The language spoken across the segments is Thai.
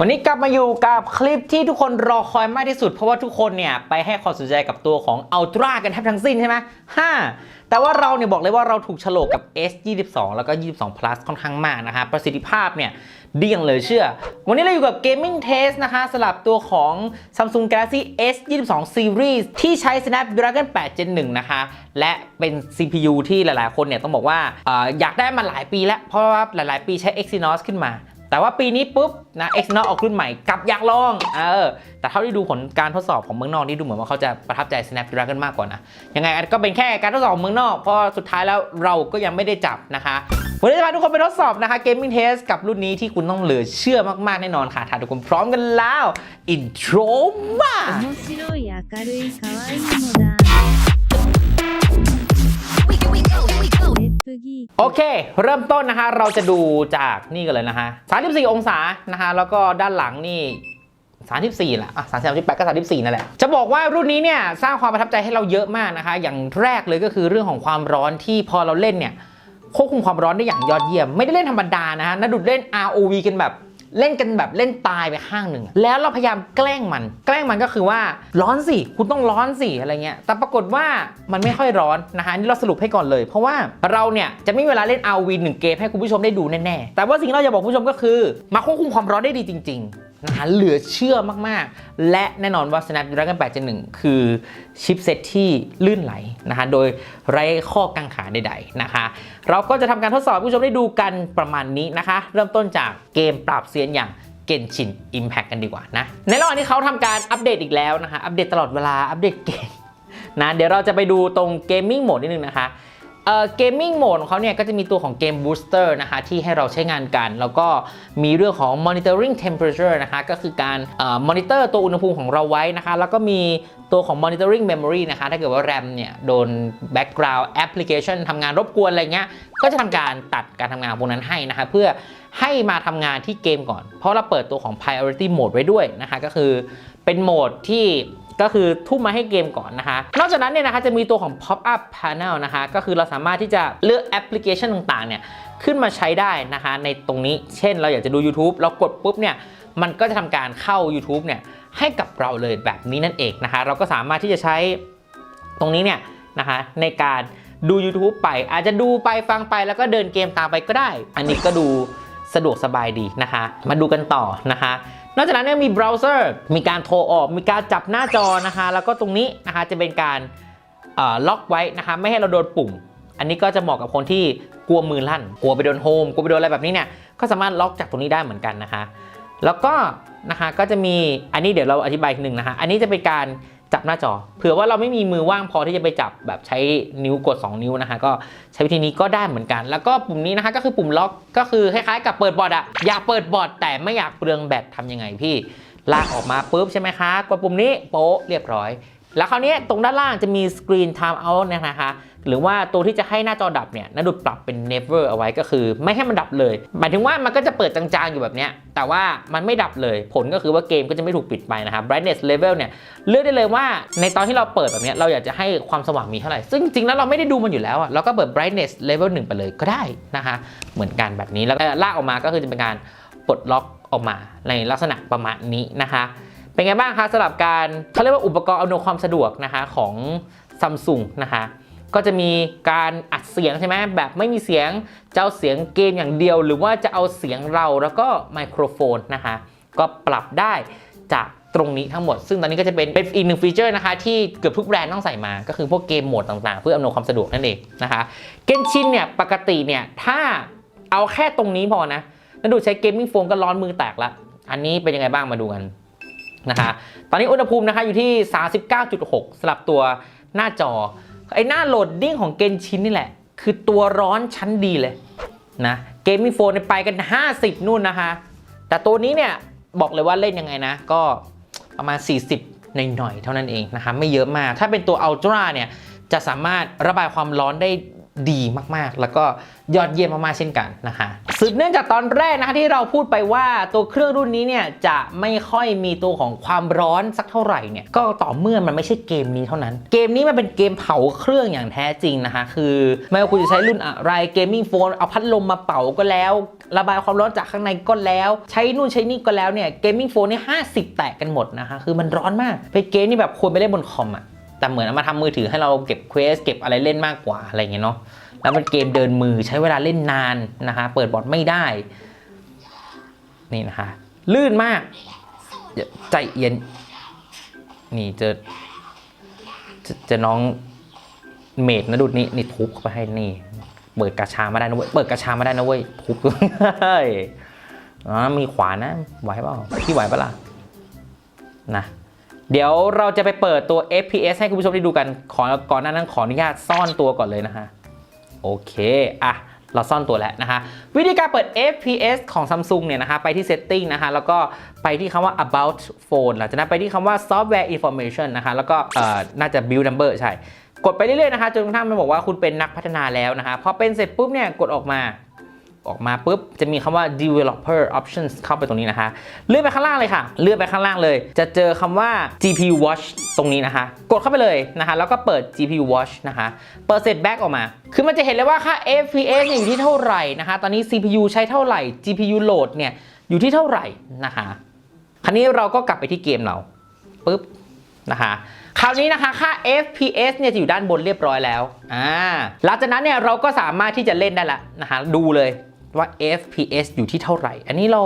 วันนี้กลับมาอยู่กับคลิปที่ทุกคนรอคอยมากที่สุด เพราะว่าทุกคนเนี่ยไปให้ความสนใจกับตัวของ Ultra กันแทบทั้งสิ้นใช่ไหมห้าแต่ว่าเราเนี่ยบอกเลยว่าเราถูกฉลกกับ S22 แล้วก็ 22 plus ค่อนข้างมากนะคะประสิทธิภาพเนี่ยดีอย่างเลยเชื่อ วันนี้เราอยู่กับ Gaming Test นะคะสำหรับตัวของ Samsung Galaxy S22 Series ที่ใช้ Snapdragon 8 Gen 1 นะคะ และเป็น CPU ที่หลายๆ คนเนี่ยต้องบอกว่าอออยากได้มาหลายปีแล้ว เพราะว่าหลายๆ ปีใช้ Exynos ขึ้นมา แต่ว่าปีนี้ปุ๊บนะ Exynos ออกรุ่นใหม่กับอยากลองเออแต่เท่าที่ดูผลการทดสอบของเมืองนอกนี่ดูเหมือนว่าเขาจะประทับใจ Snapdragon มากกว่านะ ยังไงก็เป็นแค่การทดสอบเมืองนอก เพราะสุดท้ายแล้วเราก็ยังไม่ได้จับนะคะวันนี้จะพาทุกคนไปทดสอบนะคะ Gaming Test กับรุ่นนี้ที่คุณต้องเหลือเชื่อมาก ๆ แน่นอนค่ะถ้าทุกคนพร้อมกันแล้วอินโทรมา ยี โอเค เริ่มต้นนะฮะเราจะดูจากนี่กันเลยนะคะ34 องศานะฮะแล้วก็ด้านหลังนี่34แหละอะ38ก็34นั่นแหละ จะบอกว่ารุ่นนี้เนี่ยสร้างความประทับใจให้เราเยอะมากนะคะ อย่างแรกเลยก็คือเรื่องของความร้อนที่พอเราเล่นเนี่ยควบคุมความร้อนได้อย่างยอดเยี่ยม ไม่ได้เล่นธรรมดานะฮะนดุดเล่น ROV กันแบบ เล่นกันแบบเล่นตายไปข้างหนึ่งแล้วเราพยายามแกล้งมัน แกล้งมันก็คือว่าร้อนสิคุณต้องร้อนสิอะไรเงี้ยแต่ปรากฏว่ามันไม่ค่อยร้อนนะคะนี่เราสรุปให้ก่อนเลย เพราะว่าเราเนี่ยจะไม่มีเวลาเล่น ROV หนึ่งเกมให้คุณผู้ชมได้ดูแน่ๆแต่ว่าสิ่งที่เราจะบอกคุณผู้ชมก็คือ มาควบคุมความร้อนได้ดีจริง ๆ นะคะเหลือเชื่อมากๆ และแน่นอนว่า Snapdragon 8 Gen 1คือชิปเซตที่ลื่นไหลนะคะโดยไร้ข้อกังขาใดๆนะคะ เราก็จะทำการทดสอบผู้ชมได้ดูกันประมาณนี้นะคะ เริ่มต้นจากเกมปราบเซียนอย่าง Genshin Impact กันดีกว่านะ ในระหว่างที่เขาทำการอัปเดตอีกแล้วนะคะ อัปเดตตลอดเวลาอัปเดตเกมนะเดี๋ยวเราจะไปดูตรง Gaming Mode นิดนึงนะคะ เอ่อ Gaming Mode ของเขาเนี่ยก็จะมีตัวของเกม Booster นะคะที่ให้เราใช้งานกัน แล้วก็มีเรื่องของ Monitoring Temperature นะคะก็คือการเอ่อ monitor ตัวอุณหภูมิของเราไว้นะคะ แล้วก็มีตัวของ Monitoring Memory นะคะ ถ้าเกิดว่า RAM เนี่ยโดน Background Application ทำงานรบกวนอะไรเงี้ย ก็จะทำการตัดการทำงานพวกนั้นให้นะคะ เพื่อให้มาทำงานที่เกมก่อน เพราะเราเปิดตัวของ Priority Mode ไว้ด้วยนะคะ ก็คือเป็นโหมดที่ ก็คือทุ่มมาให้เกมก่อนนะคะ นอกจากนั้นเนี่ยนะคะจะมีตัวของ Pop Up Panel นะคะ ก็คือเราสามารถที่จะเลือกแอปพลิเคชันต่างๆ เนี่ยขึ้นมาใช้ได้นะคะในตรงนี้ เช่นเราอยากจะดู YouTube เรากดปุ๊บเนี่ยมันก็จะทำการเข้า YouTube เนี่ยให้กับเราเลยแบบนี้นั่นเองนะคะ เราก็สามารถที่จะใช้ตรงนี้เนี่ยนะคะในการดู YouTube ไป อาจจะดูไปฟังไปแล้วก็เดินเกมตามไปก็ได้ อันนี้ก็ดูสะดวกสบายดีนะคะ มาดูกันต่อนะคะ นอกจากนั้นเนี่ยมีเบราว์เซอร์มีการโทรออก มีการจับหน้าจอนะคะ แล้วก็ตรงนี้นะคะจะเป็นการล็อกไว้นะคะ ไม่ให้เราโดนปุ่ม อันนี้ก็จะเหมาะกับคนที่กลัวมือลั่น กลัวไปโดนโฮม กลัวไปโดนอะไรแบบนี้เนี่ย ก็สามารถล็อกจากตรงนี้ได้เหมือนกันนะคะ แล้วก็นะคะก็จะมีอันนี้เดี๋ยวเราอธิบายอีกหนึ่งนะคะ อันนี้จะเป็นการ จับหน้าจอ เผื่อว่าเราไม่มีมือว่างพอที่จะไปจับแบบใช้นิ้วกด 2 นิ้วนะคะก็ใช้วิธีนี้ก็ได้เหมือนกัน แล้วก็ปุ่มนี้นะคะก็คือปุ่มล็อกก็คือคล้ายๆ กับเปิดบอร์ดอะอยากเปิดบอร์ดแต่ไม่อยากเปลืองแบตทำยังไงพี่ลากออกมาปุ๊บใช่ไหมคะกดปุ่มนี้โป๊ะเรียบร้อย แล้วคราวนี้ตรงด้านล่างจะมีสกรีนไทม์เนี่ยนะคะ หรือว่าตัวที่จะให้หน้าจอดับเนี่ยนาดุดปรับเป็น never เอาไว้ก็คือ ไม่ให้มันดับเลย หมายถึงว่ามันก็จะเปิดจางๆอยู่แบบเนี้ยแต่ว่ามันไม่ดับเลย ผลก็คือว่าเกมก็จะไม่ถูกปิดไปนะครับ brightness level เนี่ยเลือกได้เลยว่าในตอนที่เราเปิดแบบเนี้ยเราอยากจะให้ความสว่างมีเท่าไหร่ ซึ่งจริงๆแล้วเราไม่ได้ดูมันอยู่แล้วอะเราก็เปิด brightness level 1 ไปเลยก็ได้นะคะเหมือนกันแบบนี้แล้วลากออกมาก็คือจะเป็นการปลดล็อกออกมาในลักษณะประมาณนี้นะคะเป็นไงบ้างคะสำหรับการเขาเรียกว่าอุปกรณ์อำนวยความสะดวกนะคะของซัมซุงนะคะ ก็จะมีการอัดเสียงใช่ไหมแบบไม่มีเสียงจะเอาเสียงเกมอย่างเดียว หรือว่าจะเอาเสียงเราแล้วก็ไมโครโฟนนะคะก็ปรับได้จากตรงนี้ทั้งหมด ซึ่งตอนนี้ก็จะเป็นเป็นอีกหนึ่งฟีเจอร์นะคะ ที่เกือบทุกแบรนด์ต้องใส่มา ก็คือพวกเกมโหมดต่างๆ เพื่ออำนวยความสะดวกนั่นเองนะคะ เกนชินเนี่ยปกติเนี่ยถ้าเอาแค่ตรงนี้พอนะแล้วดูใช้เกมมิ่งโฟนก็ร้อนมือแตกละ อันนี้เป็นยังไงบ้างมาดูกันนะคะ ตอนนี้อุณหภูมินะคะอยู่ที่ 39.6สำหรับตัวหน้าจอ ไอ้หน้าโหลดดิ้งของเกนชินนี่แหละ คือตัวร้อนชั้นดีเลยนะเกมมิ่งโฟนไปกัน 50 นู่นนะคะ แต่ตัวนี้เนี่ยบอกเลยว่าเล่นยังไงนะ ก็ประมาณ 40หน่อยๆเท่านั้นเองนะคะไม่เยอะมาก ถ้าเป็นตัวอัลตร้าเนี่ยจะสามารถระบายความร้อนได้ ดีมากๆ แล้วก็ยอดเยี่ยมมากๆเช่นกันนะคะสืบเนื่องจากตอนแรกนะคะที่เราพูดไปว่าตัวเครื่องรุ่นนี้เนี่ยจะไม่ค่อยมีตัวของความร้อนสักเท่าไหร่เนี่ยก็ต่อเมื่อมันไม่ใช่เกมนี้เท่านั้น เกมนี้มันเป็นเกมเผาเครื่องอย่างแท้จริงนะคะคือไม่ว่าคุณจะใช้รุ่นอะไรเกมมิ่งโฟนเอาพัดลมมาเป่าก็แล้ว ระบายความร้อนจากข้างในก็แล้ว ใช้นู่นใช้นี่ก็แล้วเนี่ยเกมมิ่งโฟนนี่ห้าสิบแตะกันหมดนะคะคือมันร้อนมากเป็นเกมที่แบบควรไปเล่นบนคอมอะ แต่เหมือนเอามาทำมือถือให้เราเก็บเควสเก็บอะไรเล่นมากกว่าอะไรเงี้ยเนาะแล้วมันเกมเดินมือใช้เวลาเล่นนานนะคะ เปิดบอร์ดไม่ได้นี่นะคะลื่นมาก ใจเย็นนี่เจอจอเจอน้องเมดนะดุดนี้นี่ทุบเข้าไปให้นี่เปิดกระชามาได้นะเว้ยเปิดกระชามาได้นะเว้ยทุบเฮ้ยอ๋อมีขวานนะไหวเปล่าพี่ไหวปะล่ะนะ เดี๋ยวเราจะไปเปิดตัว FPS ให้คุณผู้ชมได้ดูกัน ขอก่อนหน้านั้นขออนุญาตซ่อนตัวก่อนเลยนะฮะ โอเคอะเราซ่อนตัวแล้วนะคะ วิธีการเปิด FPS ของ Samsung เนี่ยนะคะ ไปที่ Setting นะคะ แล้วก็ไปที่คำว่า About Phone หลังจากนั้นไปที่คำว่า Software Information นะคะ แล้วก็น่าจะ Build Number ใช่ กดไปเรื่อยๆนะคะ จนกระทั่งมันบอกว่าคุณเป็นนักพัฒนาแล้วนะคะ พอเป็นเสร็จปุ๊บเนี่ย กดออกมา ออกมาปุ๊บ จะมีคำว่า developer options เข้าไปตรงนี้นะคะ เลื่อนไปข้างล่างเลยค่ะ เลื่อนไปข้างล่างเลย จะเจอคำว่า GPU watch ตรงนี้นะคะ กดเข้าไปเลยนะคะ แล้วก็เปิด GPU watch นะคะเปิดเสร็จแบ็กออกมา คือมันจะเห็นเลยว่าค่า FPS อยู่ที่เท่าไหร่นะคะ ตอนนี้ CPU ใช้เท่าไหร่ GPU load เนี่ยอยู่ที่เท่าไหร่นะคะ คราวนี้เราก็กลับไปที่เกมเราปุ๊บนะคะคราวนี้นะคะค่า FPS เนี่ยจะอยู่ด้านบนเรียบร้อยแล้ว อ่า หลังจากนั้นเนี่ยเราก็สามารถที่จะเล่นได้ละนะคะ ดูเลย ว่า FPS อยู่ที่เท่าไหร่ อันนี้เรา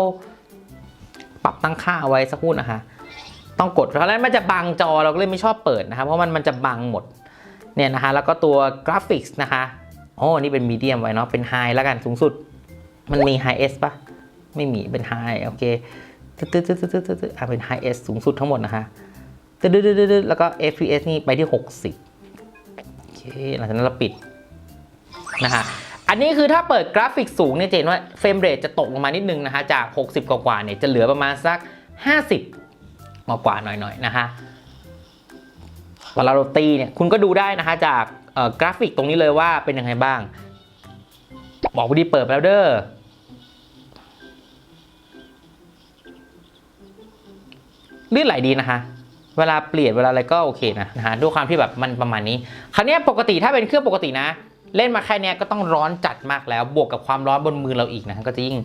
ปรับตั้งค่าเอาไว้สักครู่นะคะ ต้องกด เพราะฉะนั้นมันจะบังจอเราก็เลยไม่ชอบเปิดนะคะเพราะมันมันจะบังหมด เนี่ยนะคะ แล้วก็ตัวกราฟิกส์นะคะโอ้นี่เป็นมีเดียมไว้เนาะ เป็นไฮแล้วกันสูงสุด มันมี High S ปะไม่มี เป็น High โอเคตึ๊ดตึ๊ดตึ๊ดตึ๊ดตึ๊ดตึ๊ดอะเป็น High S สูงสุดทั้งหมดนะคะตึ๊ดตึ๊ดตึ๊ดตึ๊ดแล้วก็ FPS นี่ไปที่ 60โอเคหลังจากนั้นเราปิดนะคะ อันนี้คือถ้าเปิดกราฟิกสูงเนี่ยจะเห็นว่าเฟรมเรทจะตกลงมานิดนึงนะคะจาก 60 กว่าๆเนี่ยจะเหลือประมาณสัก 50มากกว่าหน่อยๆนะคะเวลาเราตีเนี่ยคุณก็ดูได้นะคะจากกราฟิกตรงนี้เลยว่าเป็นยังไงบ้าง บอกวิธีเปิดแล้วเด้อลื่นไหลดีนะคะ เวลาเปลี่ยนเวลาอะไรก็โอเคนะนะฮะด้วยความที่แบบมันประมาณนี้ คราวนี้ปกติถ้าเป็นเครื่องปกตินะ เล่นมาแค่เนี้ยก็ต้องร้อนจัดมากแล้ว บวกกับความร้อนบนมือเราอีกนะก็จะยิ่ง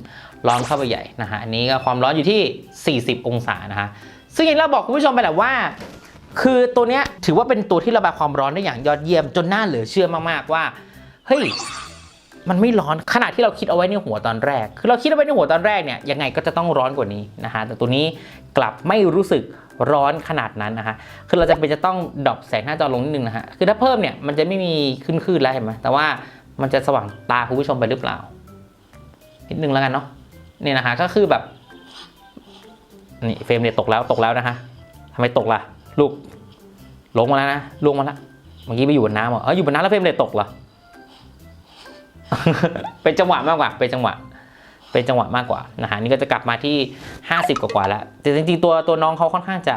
ร้อนเข้าไปใหญ่นะฮะอันนี้ก็ความร้อนอยู่ที่ 40 องศานะฮะซึ่งอย่างเราบอกคุณผู้ชมไปแหละว่า คือตัวเนี้ยถือว่าเป็นตัวที่ระบายความร้อนได้อย่างยอดเยี่ยมจนน่าเหลือเชื่อมากๆว่าเฮ้ยมันไม่ร้อนขนาดที่เราคิดเอาไว้ในหัวตอนแรก คือเราคิดเอาไว้ในหัวตอนแรกเนี่ยยังไงก็จะต้องร้อนกว่านี้นะฮะแต่ตัวนี้กลับไม่รู้สึก ร้อนขนาดนั้นนะฮะคือเราจะเป็นจะต้องดรอปแสงหน้าจอลงนิดนึงนะฮะคือถ้าเพิ่มเนี่ยมันจะไม่มีขึ้นคลื่นแล้วเห็นไหมแต่ว่ามันจะสว่างตาคุณผู้ชมไปหรือเปล่า นิดนึงแล้วกันเนาะนี่นะฮะก็คือแบบนี่เฟรมเนี่ยตกแล้วตกแล้วนะฮะทำไมตกล่ะลูกลงมาแล้วนะลงมาแล้วเมื่อกี้ไปอยู่บนน้ำเหรอเอออยู่บนน้ำแล้วเฟรมเนี่ยตกเหรอ เป็นจังหวะมากกว่า เป็นจังหวะ เป็นจังหวะมากกว่านะฮะนี่ก็จะกลับมาที่ 50 กว่าๆแล้วแต่จริงๆตัวตัวน้องเขาค่อนข้างจะ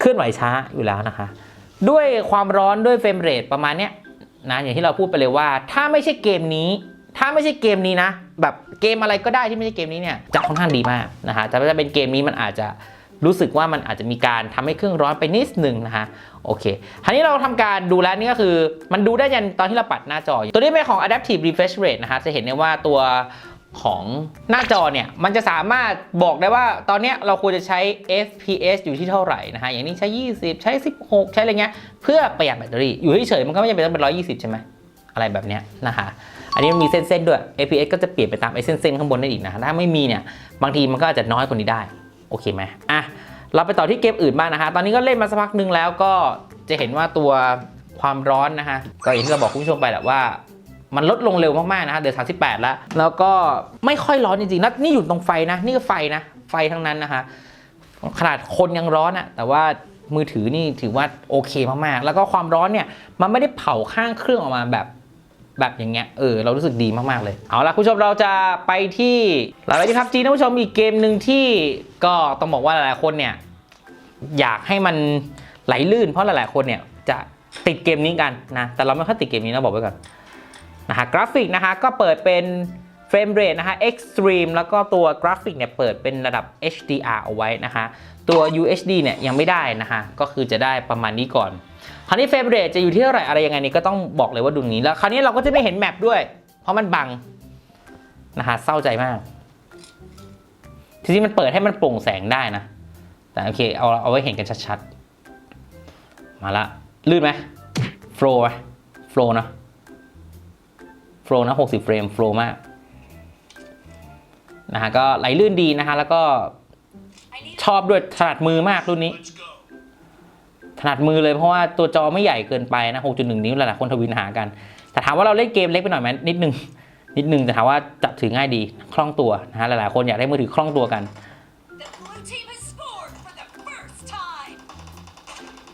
เคลื่อนไหวช้าอยู่แล้วนะคะ ด้วยความร้อนด้วยเฟรมเรทประมาณเนี้ยนะอย่างที่เราพูดไปเลยว่า ถ้าไม่ใช่เกมนี้ ถ้าไม่ใช่เกมนี้นะ แบบเกมอะไรก็ได้ที่ไม่ใช่เกมนี้เนี่ยจะค่อนข้างดีมากนะฮะแต่ถ้าเป็นเกมนี้มันอาจจะ รู้สึกว่ามันอาจจะมีการทำให้เครื่องร้อนไปนิดหนึ่งนะฮะโอเคทีนี้เราทำการดูแล้วนี่ก็คือ มันดูได้ยันตอนที่เราปัดหน้าจอ ตัวนี้เป็นของ adaptive refresh rate นะคะจะเห็นได้ว่าตัวของหน้าจอเนี่ย มันจะสามารถบอกได้ว่าตอนนี้เราควรจะใช้ FPS อยู่ที่เท่าไหร่นะฮะ อย่างนี้ใช้ 20 ใช้ 16 ใช้อะไรเงี้ย เพื่อประหยัดแบตเตอรี่ อยู่เฉยๆมันก็ไม่จำเป็นต้องเป็น 120 ใช่ไหม อะไรแบบเนี้ยนะคะอันนี้มันมีเส้นๆด้วย FPS ก็จะเปลี่ยนไปตามไอ้เส้นๆข้างบนได้อีกนะถ้าไม่มีเนี่ย บางทีมันก็อาจจะน้อยกว่านี้ได้ โอเคไหมอะเราไปต่อที่เกมอื่นบ้างนะคะตอนนี้ก็เล่นมาสักพักหนึงแล้วก็จะเห็นว่าตัวความร้อนนะคะก็อย่างที่เราบอกคุณผู้ชมไปแหละว่ามันลดลงเร็วมากๆนะคะเดือน38 แล้ว แล้วก็ไม่ค่อยร้อนจริงๆนะนี่อยู่ตรงไฟนะ นี่ก็ไฟนะ ไฟทั้งนั้นนะคะขนาดคนยังร้อนอะแต่ว่ามือถือนี่ถือว่าโอเคมากๆ แล้วก็ความร้อนเนี่ย มันไม่ได้เผาข้างเครื่องออกมาแบบ แบบอย่างเงี้ยเออเรารู้สึกดีมากๆเลย เอาละคุณผู้ชมเราจะไปที่หลายๆที่ครับจีนนะผู้ชมอีกเกมหนึ่งที่ก็ต้องบอกว่าหลายๆคนเนี่ยอยากให้มันไหลลื่น เพราะหลายๆคนเนี่ยจะติดเกมนี้กันนะแต่เราไม่ค่อยติดเกมนี้นะบอกไว้ก่อนนะฮะกราฟิกนะคะก็เปิดเป็นเฟรมเรทนะคะ Extreme แล้วก็ตัวกราฟิกเนี่ยเปิดเป็นระดับ HDR เอาไว้นะคะ ตัว UHD เนี่ยยังไม่ได้นะคะ ก็คือจะได้ประมาณนี้ก่อน คราวนี้เฟรมเรทจะอยู่ที่เท่าไหร่อะไรยังไงนี่ก็ต้องบอกเลยว่าดูนี้แล้วคราวนี้เราก็จะไม่เห็นแมปด้วย เพราะมันบังนะฮะเศร้าใจมากทีนี้มันเปิดให้มันโปร่งแสงได้นะ แต่โอเคเอาเอาไว้เห็นกันชัดๆ มาละลื่นไหมโฟล์ไหมโฟล์นะโฟล์นะ 60 เฟรมโฟล์มากนะฮะก็ไหลลื่นดีนะฮะแล้วก็ชอบด้วยถนัดมือมากรุ่นนี้ ถนัดมือเลยเพราะว่าตัวจอไม่ใหญ่เกินไปนะ 6.1 นิ้วหลายๆคนทวินหากัน แต่ถามว่าเราเล่นเกมเล็กไปหน่อยไหมนิดนึง นิดนึงแต่ถามว่าจับถือง่ายดีคล่องตัวนะฮะหลายๆคนอยากได้มือถือคล่องตัวกัน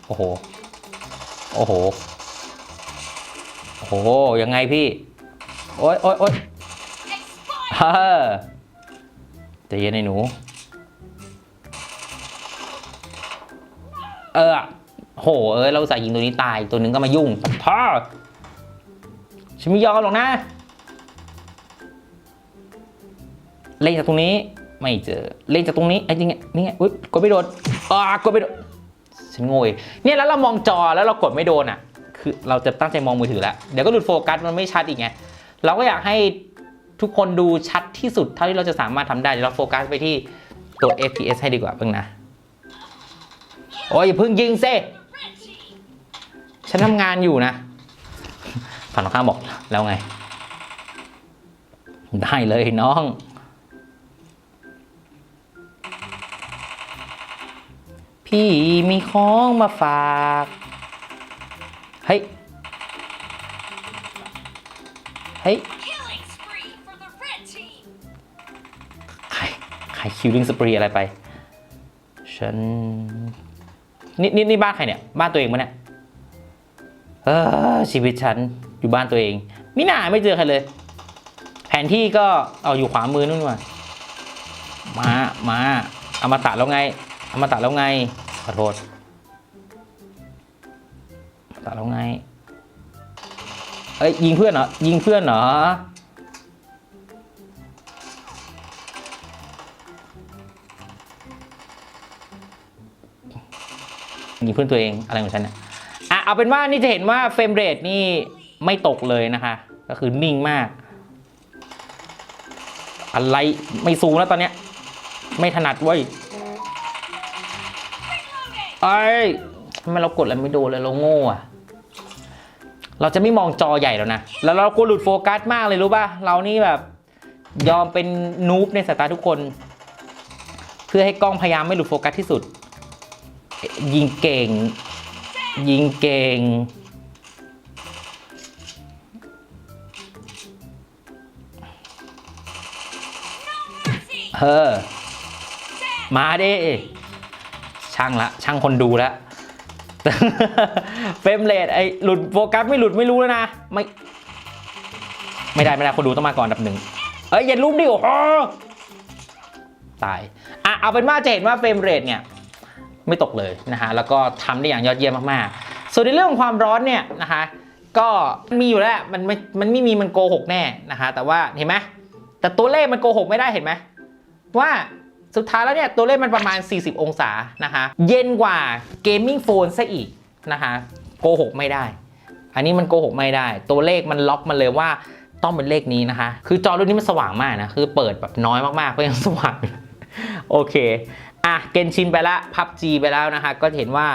โอ้โห โอ้โห โอ้โห ยังไงพี่ โอ๊ยโอ๊ยโอ๊ยเฮ้อใจเย็นไอ้หนู เออ โหเอ้ยเราอุตส่ยิงตัวนี้ตายตัวหนึงก็มายุ่งท่อฉันไม่ยอมหรอกนะ เล่นจากตรงนี้ไม่เจอเล่นจากตรงนี้ไอ้จริงนี่ไงอุ๊ยกดไม่โดนอ่ากดไม่โดนฉันโง่เองเนี่ยแล้วเรามองจอแล้วเรากดไม่โดนอะ คือเราจะตั้งใจมองมือถือแล้วเดี๋ยวก็หลุดโฟกัสมันไม่ชัดอีกไงเราก็อยากให้ทุกคนดูชัดที่สุดเท่าที่เราจะสามารถทำได้เดี๋ยวเราโฟกัสไปที่ตัว FPS ให้ดีกว่าเพิ่งนะ โอ้ยอย่าเพิ่งยิงเซ ฉันทำงานอยู่นะฝั่งตรงข้ามบอกแล้วไง ได้เลยน้อง พี่มีของมาฝากเฮ้ยเฮ้ยใครใครคิวลิงสปรีอะไรไป ฉัน นี่นี่นี่บ้านใครเนี่ย บ้านตัวเองปะเนี่ย เออชีวิตฉันอยู่บ้านตัวเองมิน่าไม่เจอใครเลย แผนที่ก็เอาอยู่ขวามือนู่นว่ะมามาเอามาตัดแล้วไงเอามาตัดแล้วไงขอโทษตัดแล้วไงเอ้ยยิงเพื่อนเหรอยิงเพื่อนเหรอยิงเพื่อนตัวเองอะไรของฉันเนี่ยอะ เอาเป็นว่านี่จะเห็นว่าเฟรมเรทนี่ไม่ตกเลยนะคะ ก็คือนิ่งมาก อะไรไม่ซูมแล้วตอนเนี้ย ไม่ถนัดเว้ยไอ้ทำไมเรากดอะไรไม่โดนเลยเราโง่อะเราจะไม่มองจอใหญ่แล้วนะ แล้วเรากลัวหลุดโฟกัสมากเลยรู้ป่ะ เรานี่แบบ ยอมเป็นนูบในสายตาทุกคน เพื่อให้กล้องพยายามไม่หลุดโฟกัสที่สุด ยิงเก่ง ยิงเก่ง เออ มาดิ ช่างละ ช่างคนดูล้วเฟรมเรทไอหลุดโฟกัสไม่หลุดไม่รู้แล้วนะ ไม่ ไม่ได้ไม่ได้คนดูต้องมาก่อนอันดับหนึ่ง เอ้ยอย่าลุมดิโอ้ตาย อะเอาเป็นว่าจะเห็นว่าเฟรมเรทเนี่ย ไม่ตกเลยนะฮะแล้วก็ทำได้อย่างยอดเยี่ยมมากๆ ส่วนในเรื่องของความร้อนเนี่ยนะคะก็มีอยู่แล้วมันไม่มันไม่มีมันโกหกแน่นะคะแต่ว่าเห็นไหมแต่ตัวเลขมันโกหกไม่ได้เห็นไหมว่าสุดท้ายแล้วเนี่ยตัวเลขมันประมาณ 40 องศานะคะเย็นกว่าเกมมิ่งโฟนซะอีกนะคะโกหกไม่ได้ อันนี้มันโกหกไม่ได้ ตัวเลขมันล็อกมันเลยว่าต้องเป็นเลขนี้นะคะ คือจอรุ่นนี้มันสว่างมากนะ คือเปิดแบบน้อยมากๆก็ยังสว่าง โอเค อะเกนชินไปละพับจีไปแล้วนะคะก็เห็นว่า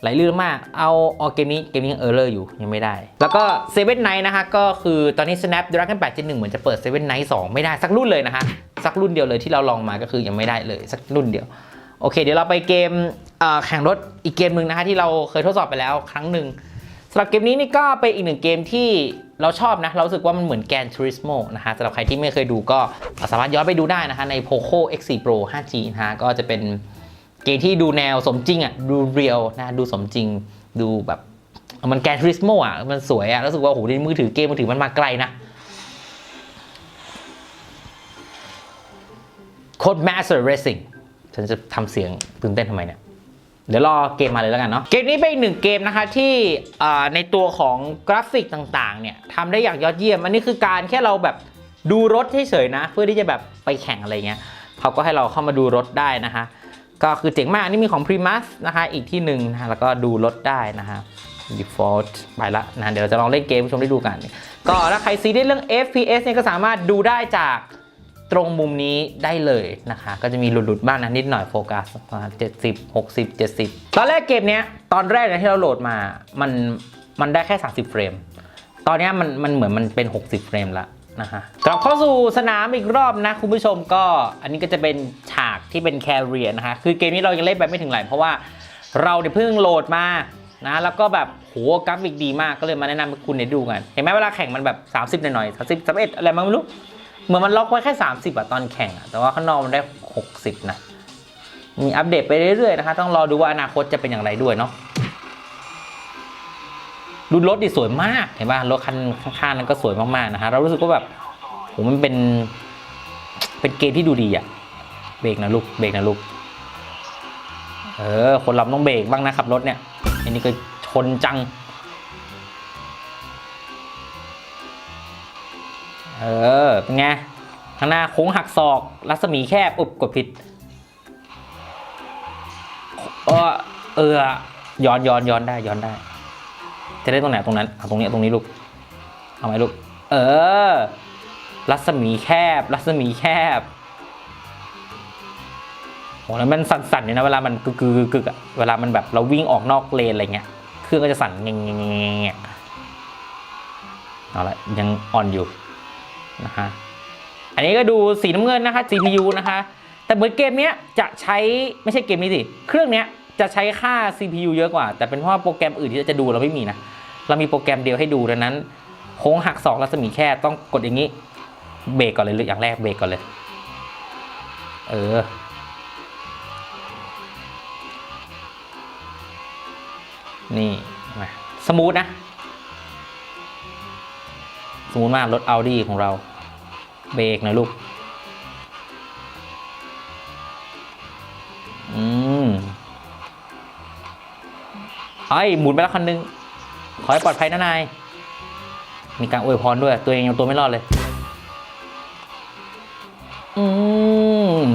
ไหลลื่นมาก เอาเอาเกมนี้เกมนี้ยังเออร์เลอร์อยู่ยังไม่ได้ แล้วก็เซเว่นไนท์นะคะก็คือตอนนี้ Snapdragon 8 Gen 1เหมือนจะเปิดเซเว่นไนท์2ไม่ได้สักรุ่นเลยนะคะสักรุ่นเดียวเลยที่เราลองมาก็คือยังไม่ได้เลยสักรุ่นเดียว โอเค เดี๋ยวเราไปเกมแข่งรถอีกเกมหนึ่งนะคะที่เราเคยทดสอบไปแล้วครั้งหนึ่งสำหรับเกมนี้นี่ก็เป็นอีกหนึ่งเกมที่ เราชอบนะ เราสึกว่ามันเหมือนแกน Turismo นะฮะสำหรับใครที่ไม่เคยดูก็สามารถย้อนไปดูได้นะคะใน Poco X4 Pro 5G นะฮะก็จะเป็นเกมที่ดูแนวสมจริงอะดูเรียลนะดูสมจริงดูแบบมันแกน Turismo อะ มันสวยอะรู้สึกว่าโอ้โหในมือถือเกมมือถือมันมาไกลนะโคด Master Racing ฉันจะทำเสียงตื่นเต้นทำไมเนี่ย เดี๋ยวรอเกมมาเลยแล้วกันเนาะเกมนี้เป็นอีกหนึ่งเกมนะคะที่ในตัวของกราฟิกต่างๆเนี่ยทำได้อย่างยอดเยี่ยมอันนี้คือการแค่เราแบบดูรถเฉยๆนะ เพื่อที่จะแบบไปแข่งอะไรเงี้ยเขาก็ให้เราเข้ามาดูรถได้นะคะก็คือเจ๋งมากอันนี่มีของ Primus นะคะ อีกที่หนึ่งนะแล้วก็ดูรถได้นะคะ default ไปละนะเดี๋ยวเราจะลองเล่นเกมผู้ชมได้ดูกัน ก็ถ้าใครซีเรียสเรื่อง FPS เนี่ยก็สามารถดูได้จาก ตรงมุมนี้ได้เลยนะคะ ก็จะมีหลุดๆบ้างนะนิดหน่อยโฟกัสประมาณ70 60 70 ตอนแรกเกมเนี้ยตอนแรกนะที่เราโหลดมา มันมันได้แค่ 30 เฟรม ตอนเนี้ยมันมันเหมือนมันเป็น 60 เฟรมละนะฮะกลับเข้าสู่สนามอีกรอบนะคุณผู้ชมก็อันนี้ก็จะเป็นฉากที่เป็นแคเรียนะคะ คือเกมนี้เรายังเล่นไปไม่ถึงไหนเพราะว่าเราเนี่ยเพิ่งโหลดมานะแล้วก็แบบโหกราฟิกดีมากก็เลยมาแนะนำให้คุณได้ดูกัน เห็นไหมเวลาแข่งมันแบบ 30หน่อยๆ30 31อะไรมาไม่รู้ เหมือนมันล็อกไว้แค่ 30อะตอนแข่งอะแต่ว่าข้างนอกมันได้ 60 นะ มีอัปเดตไปเรื่อยๆนะคะ ต้องรอดูว่าอนาคตจะเป็นอย่างไรด้วยเนาะดูรถดิสวยมากเห็นป่ะรถคันข้างๆนั้นก็สวยมากๆนะฮะเรารู้สึกว่าแบบโหมันเป็น เป็นเกมที่ดูดีอะเบรกนะลูกเบรกนะลูกเออคนเราต้องเบรกบ้างนะขับรถเนี่ยอันนี้ก็ชนจัง เออ เป็นไง ข้างหน้าโค้งหักศอก รัศมีแคบ อุบกดผิดเออเออย้อนย้อนย้อนได้ย้อนได้ จะได้ตรงไหนตรงนั้นเอาตรงนี้ตรงนี้ลูก เอาไหมลูก เออ รัศมีแคบ รัศมีแคบโหแล้วมันสั่นๆเนี่ยนะเวลามันกึกกึกอะเวลามันแบบเราวิ่งออกนอกเลนอะไรเงี้ยเครื่องก็จะสั่นเงี้ยเงี้ยเงี้ยเงี้ยเอาละยังอ่อนอยู่ นะคะอันนี้ก็ดูสีน้ำเงินนะคะ CPU นะคะ แต่เหมือนเกมเนี้ยจะใช้ไม่ใช่เกมนี้สิเครื่องเนี้ยจะใช้ค่า CPU เยอะกว่า แต่เป็นเพราะโปรแกรมอื่นที่จะดูเราไม่มีนะ เรามีโปรแกรมเดียวให้ดูดังนั้นโค้งหักสองรัศมีแค่ต้องกดอย่างนี้เบรกก่อนเลยหรืออย่างแรกเบรกก่อนเลย เออนี่มาสมูทนะ สมมติว่ารถ Audi ของเราเบรกน่อยลูก อืมไอ้ยหมุนไปแล้วคันนึง ขอให้ปลอดภัยนะนาย มีการอวยพรด้วย ตัวเองยังตัวไม่รอดเลย อืม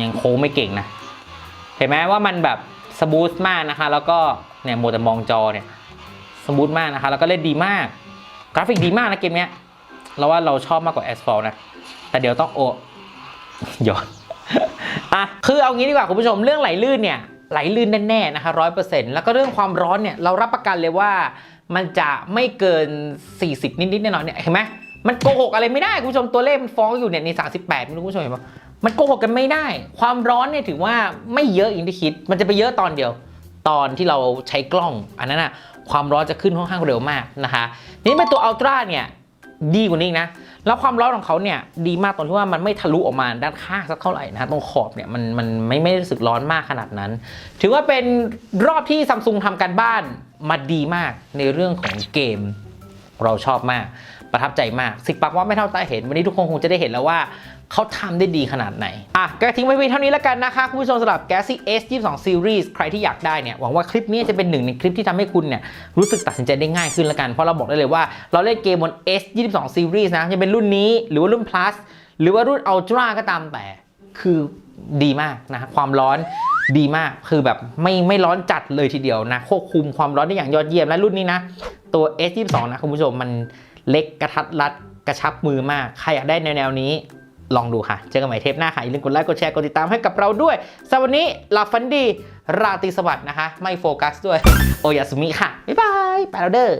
ยังโค้งไม่เก่งนะ เห็นไหมว่ามันแบบสมูทมากนะคะ แล้วก็เนี่ยโมแต่มองจอเนี่ย สมูทมากนะคะแล้วก็เล่นดีมาก กราฟิกดีมากนะเกมเนี้ยเราว่าเราชอบมากกว่า Asphalt นะ แต่เดี๋ยวต้องโอย้อนอะคือเอางี้ดีกว่าคุณผู้ชมเรื่องไหลลื่นเนี่ยไหลลื่นแน่ๆนะคะร้อยเปอร์เซ็นต์แล้วก็เรื่องความร้อนเนี่ยเรารับประกันเลยว่ามันจะไม่เกิน 40 นิดๆแน่นอนเนี่ยเห็นไหมมันโกหกอะไรไม่ได้คุณผู้ชมตัวเลขมันฟ้องอยู่เนี่ยใน 38ไม่รู้คุณผู้ชมเห็นปะมันโกหกกันไม่ได้ ความร้อนเนี่ยถือว่าไม่เยอะอย่างที่คิด มันจะไปเยอะตอนเดียว ตอนที่เราใช้กล้อง อันนั้นอะ ความร้อนจะขึ้นค่อนข้างเร็วมากนะคะนี่เป็นตัวอัลตร้าเนี่ยดีกว่านี้นะ แล้วความร้อนของเขาเนี่ยดีมากตรงที่ว่ามันไม่ทะลุออกมาด้านข้างสักเท่าไหร่นะตรงขอบเนี่ยมันมันไม่ไม่รู้สึกร้อนมากขนาดนั้น ถือว่าเป็นรอบที่ซัมซุงทำการบ้านมาดีมากในเรื่องของเกม เราชอบมากประทับใจมาก สิกปักว่าไม่เท่าตาเห็น วันนี้ทุกคนคงจะได้เห็นแล้วว่า เขาทำได้ดีขนาดไหน อะก็ทิ้งไว้เพียงเท่านี้แล้วกันนะคะ คุณผู้ชมสำหรับ Galaxy S 22 Series ใครที่อยากได้เนี่ย หวังว่าคลิปนี้จะเป็นหนึ่งในคลิปที่ทำให้คุณเนี่ย รู้สึกตัดสินใจได้ง่ายขึ้นแล้วกัน เพราะเราบอกได้เลยว่า เราเล่นเกมบน S 22 Series นะจะเป็นรุ่นนี้หรือว่ารุ่น Plus หรือว่ารุ่น Ultra ก็ตามแต่ คือดีมากนะความร้อนดีมาก คือแบบไม่ไม่ร้อนจัดเลยทีเดียวนะ ควบคุมความร้อนได้อย่างยอดเยี่ยม และรุ่นนี้นะ ตัว S22 นะคุณผู้ชมมันเล็กกระทัดรัดกระชับมือมาก ใครอยากได้แนวๆนี้ ลองดูค่ะ เจอกันใหม่เทปหน้าค่ะอย่าลืมกดไลค์กดแชร์กดติดตามให้กับเราด้วยสำหรับวันนี้หลับฝันดี ราตรีสวัสดิ์นะคะ ไม่โฟกัสด้วย โอยาสุมิค่ะ บ๊ายบายไปแล้วเด้อ